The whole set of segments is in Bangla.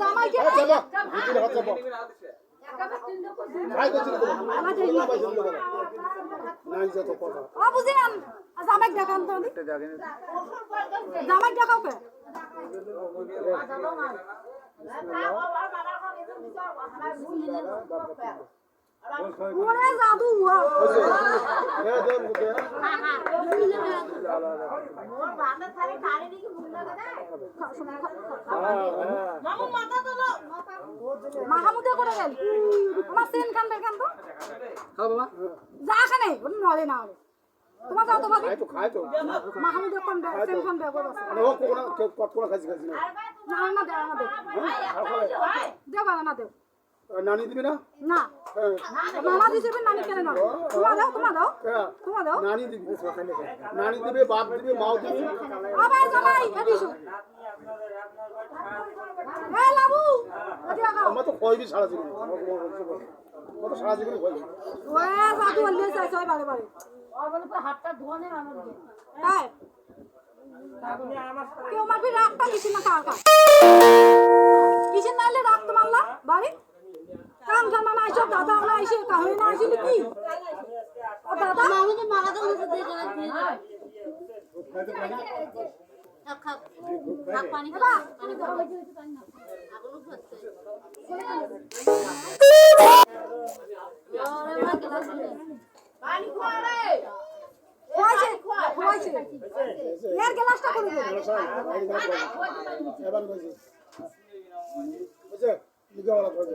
জামাই বুঝিলাম। জামাই দেখান তো জামাই দেখাও কে? ওরে জাদু মাহমুদে করে গেল আমার যা খানে নলে না তোমার যাও তো ভাবি খাই তো খাই তো মাহমুদে কোন সেন খান আছে মানে কোনা খাইছি খাইছি না না না দে না দে দে না দে নানি দিবি না? না। হ্যাঁ। মামা দিছে নানি কেন না? তোমা দাও তোমা দাও হ্যাঁ। তোমা দাও। নানি দিবি। নানি দিবে বাপ দিবে মাও দিবে। আবার জামাই এদিছো এ লাবু এদি আগাও আমার তো খয়বি সারা জীবন। আমার তো সারা জীবন খয়বি ওরে জাদু অল্লে চাই চাই বারে বারে কাই কেউ মারবি রাগটা কিছু না কার কার কিছু নাইলে রাগ তো মারলা? বাড়ি? দাদা না আইসে কাহই না আইসি কি ও দাদা মামুকে মারাতে বসে দিয়ে গেলে দিয়ে দেবে। খাক, খাক। খাক, পানি খাক, পানি খাক। আগুনও খাচ্ছে। ওরে মা, গ্লাস নিয়ে। খোয়াইছে খোয়াইছে এর গ্লাসটা করে দে এবার কইছি বুঝছে লিখে বলা কইছে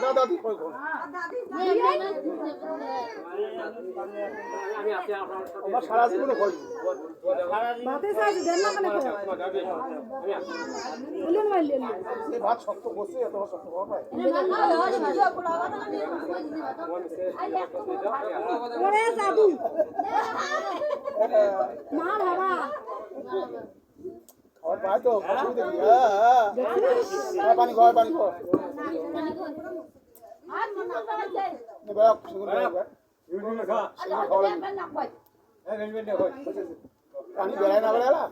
দাদা আমার সারা জীবনে ভাত শক্ত বসে এত শক্ত জাদু মার বাবা। তো কি হ্যাঁ হ্যাঁ। পানি খাওয়ার পানি খাওয়া এবার পানি বেড়ায় না বেড়ায়